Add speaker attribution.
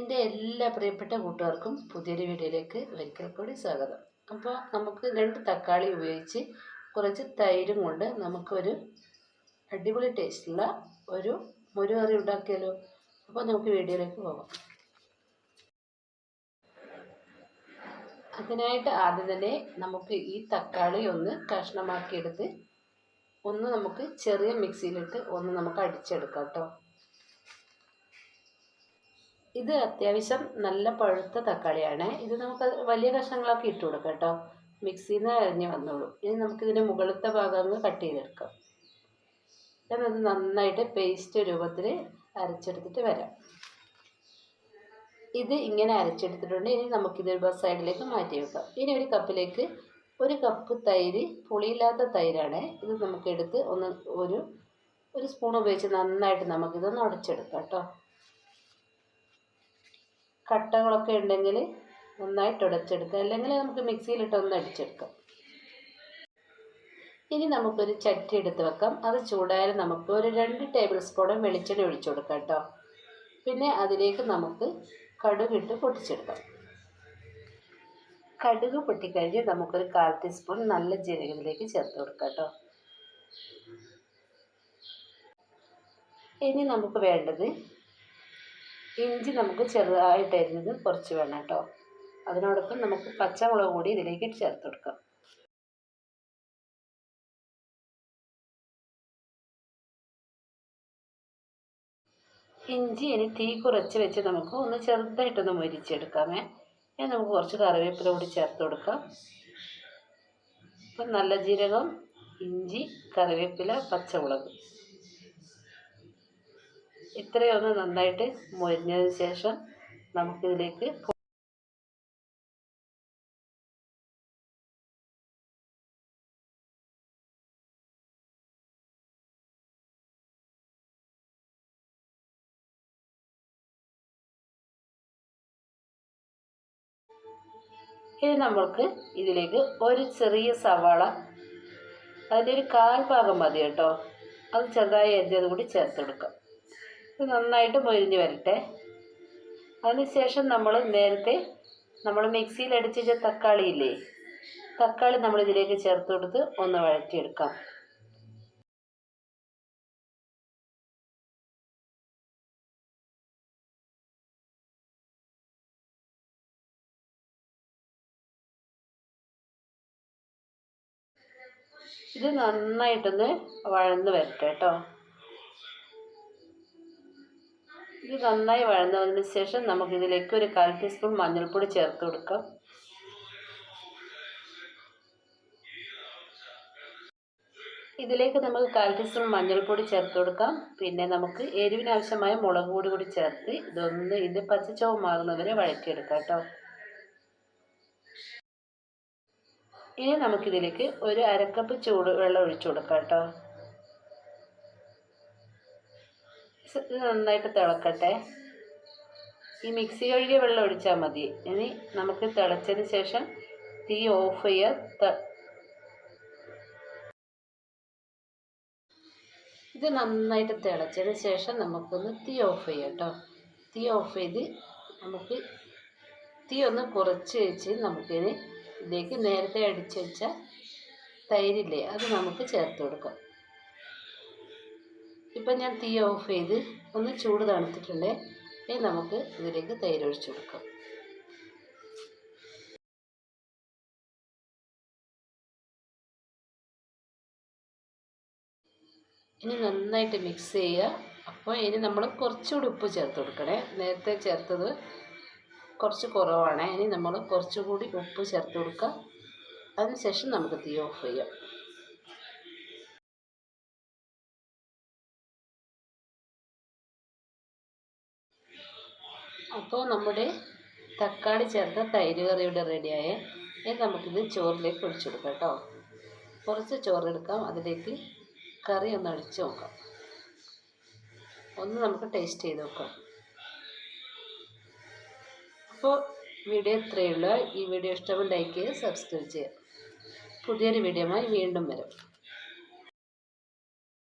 Speaker 1: എന്റെ എല്ലാ പ്രിയപ്പെട്ട കൂട്ടുകാർക്കും പുതിയൊരു വീഡിയോയിലേക്ക് ഒരിക്കൽ കൂടി സ്വാഗതം. അപ്പോൾ നമുക്ക് രണ്ട് തക്കാളി ഉപയോഗിച്ച് കുറച്ച് തൈരും കൊണ്ട് നമുക്കൊരു അടിപൊളി ടേസ്റ്റുള്ള ഒരു മുരു കറി ഉണ്ടാക്കിയാലോ? അപ്പോൾ നമുക്ക് വീഡിയോയിലേക്ക് പോകാം. അതിനായിട്ട് ആദ്യം തന്നെ നമുക്ക് ഈ തക്കാളി ഒന്ന് കഷ്ണമാക്കിയെടുത്ത് ഒന്ന് നമുക്ക് ചെറിയ മിക്സിയിലിട്ട് ഒന്ന് നമുക്ക് അടിച്ചെടുക്കാം കേട്ടോ. ഇത് അത്യാവശ്യം നല്ല പഴുത്ത തക്കാളിയാണ്. ഇത് നമുക്ക് വലിയ കഷ്ണങ്ങളൊക്കെ ഇട്ട് കൊടുക്കാം കേട്ടോ. മിക്സിയിൽ നിന്ന് അരിഞ്ഞ് വന്നോളൂ. ഇനി നമുക്കിതിന്റെ മുകളിലത്തെ ഭാഗം ഒന്ന് കട്ട് ചെയ്തെടുക്കാം. എന്നത് നന്നായിട്ട് പേസ്റ്റ് രൂപത്തിൽ അരച്ചെടുത്തിട്ട് വരാം. ഇത് ഇങ്ങനെ അരച്ചെടുത്തിട്ടുണ്ട്. ഇനി നമുക്കിത് സൈഡിലേക്ക് മാറ്റി വെക്കാം. ഇനി ഒരു കപ്പിലേക്ക് ഒരു കപ്പ് തൈര് പുളിയില്ലാത്ത തൈരാണ്. ഇത് നമുക്കെടുത്ത് ഒന്ന് ഒരു ഒരു സ്പൂൺ ഉപയോഗിച്ച് നന്നായിട്ട് നമുക്കിതൊന്ന് ഉടച്ചെടുക്കാം കേട്ടോ. കട്ടകളൊക്കെ ഉണ്ടെങ്കിൽ നന്നായിട്ട് ഉടച്ചെടുക്കുക. അല്ലെങ്കിൽ നമുക്ക് മിക്സിയിലിട്ട് ഒന്ന് അടിച്ചെടുക്കാം. ഇനി നമുക്കൊരു ചട്ടി എടുത്ത് വെക്കാം. അത് ചൂടായാലും നമുക്ക് ഒരു രണ്ട് ടേബിൾ സ്പൂൺ വെളിച്ചെണ്ണ ഒഴിച്ചു കൊടുക്കാം കേട്ടോ. പിന്നെ അതിലേക്ക് നമുക്ക് കടുകിട്ട് പൊട്ടിച്ചെടുക്കാം. കടുക് പൊട്ടിക്കഴിഞ്ഞ് നമുക്കൊരു കാൽ ടീസ്പൂൺ നല്ല ജീരകത്തിലേക്ക് ചേർത്ത് കൊടുക്കാം കേട്ടോ. ഇനി നമുക്ക് വേണ്ടത് ഇഞ്ചി നമുക്ക് ചെറുതായിട്ട് അരിഞ്ഞത് കുറച്ച് വേണം കേട്ടോ. അതിനോടൊപ്പം നമുക്ക് പച്ചമുളക് കൂടി ഇതിലേക്ക് ചേർത്ത് കൊടുക്കാം. ഇഞ്ചി ഇനി തീ കുറച്ച് വെച്ച് നമുക്ക് ഒന്ന് ചെറുതായിട്ടൊന്ന് മൊരിച്ചെടുക്കാമേ. ഇനി നമുക്ക് കുറച്ച് കറിവേപ്പില കൂടി ചേർത്ത് കൊടുക്കാം. ഇപ്പം നല്ല ജീരകം ഇഞ്ചി കറിവേപ്പില പച്ചമുളക്. ഇത്രയൊന്ന് നന്നായിട്ട് മൊരിഞ്ഞതിന് ശേഷം നമുക്കിതിലേക്ക് ഇനി നമ്മൾക്ക് ഇതിലേക്ക് ഒരു ചെറിയ സവാള അതിന്റെ ഒരു കാൽ ഭാഗം മതി കേട്ടോ. അത് ചെറുതായി എരിഞ്ഞത് കൂടി ചേർത്ത് കൊടുക്കാം ഇത് നന്നായിട്ട് മൊരിഞ്ഞ് വരട്ടെ. അതിനുശേഷം നമ്മൾ നേരത്തെ നമ്മൾ മിക്സിയിൽ അടിച്ച വെച്ച തക്കാളി ഇല്ലേ തക്കാളി നമ്മൾ ഇതിലേക്ക് ചേർത്ത് കൊടുത്ത് ഒന്ന് വഴറ്റിയെടുക്കാം. ഇത് നന്നായിട്ടൊന്ന് വഴന്ന് വരട്ടെ കേട്ടോ ഇത് നന്നായി വഴന്നതിന് ശേഷം നമുക്ക് ഇതിലേക്ക് ഒരു കാൽ ടീസ്പൂൺ മഞ്ഞൾപ്പൊടി ചേർത്ത് കൊടുക്കാം. ഇതിലേക്ക് നമുക്ക് കാൽ ടീസ്പൂൺ മഞ്ഞൾപ്പൊടി ചേർത്ത് കൊടുക്കാം. പിന്നെ നമുക്ക് എരിവിനാവശ്യമായ മുളക് പൊടി കൂടി ചേർത്ത് ഇതൊന്ന് ഇത് പച്ചച്ചവ് മാറുന്നവരെ വഴറ്റിയെടുക്കാം കേട്ടോ. ഇനി നമുക്കിതിലേക്ക് ഒരു അരക്കപ്പ് ചൂട് വെള്ളം ഒഴിച്ചു കൊടുക്കാം കേട്ടോ. നന്നായിട്ട് തിളക്കട്ടെ. ഈ മിക്സി കഴുകിയ വെള്ളം ഒഴിച്ചാൽ മതി. ഇനി നമുക്ക് തിളച്ചതിന് ശേഷം തീ ഓഫ് ചെയ്യുക ഇത് നന്നായിട്ട് തിളച്ചതിന് ശേഷം നമുക്കൊന്ന് തീ ഓഫ് ചെയ്യാം കേട്ടോ. തീ ഓഫ് ചെയ്ത് നമുക്ക് തീ ഒന്ന് കുറച്ച് വെച്ച് നമുക്കിനി ഇതിലേക്ക് നേരത്തെ അടിച്ചു വെച്ച തൈരില്ലേ അത് നമുക്ക് ചേർത്ത് കൊടുക്കാം. ഇപ്പം ഞാൻ തീ ഓഫ് ചെയ്ത് ഒന്ന് ചൂട് തണുത്തിട്ടുണ്ട്. ഇനി നമുക്ക് ഇതിലേക്ക് തൈര് ഒഴിച്ചു കൊടുക്കാം. ഇനി നന്നായിട്ട് മിക്സ് ചെയ്യുക. അപ്പോൾ ഇനി നമ്മൾ കുറച്ചുകൂടി ഉപ്പ് ചേർത്ത് കൊടുക്കണേ. നേരത്തെ ചേർത്തത് കുറച്ച് കുറവാണ്. ഇനി നമ്മൾ കുറച്ചുകൂടി ഉപ്പ് ചേർത്ത് കൊടുക്കുക. അതിനുശേഷം നമുക്ക് തീ ഓഫ് ചെയ്യാം. അപ്പോൾ നമ്മുടെ തക്കാളി ചേർത്ത തൈര് കറി ഇവിടെ റെഡിയായ. ഇനി നമുക്കിത് ചോറിലേക്ക് ഒഴിച്ചു കൊടുക്കാം കേട്ടോ. കുറച്ച് ചോറെടുക്കാം. അതിലേക്ക് കറി ഒന്ന് ഒഴിച്ച് നോക്കാം. ഒന്ന് നമുക്ക് ടേസ്റ്റ് ചെയ്ത് നോക്കാം. അപ്പോൾ വീഡിയോ ഇത്രയേ ഉള്ളൂ. ഈ വീഡിയോ ചെയ്യുക സബ്സ്ക്രൈബ് ചെയ്യുക. പുതിയൊരു വീഡിയോമായി വീണ്ടും വരാം.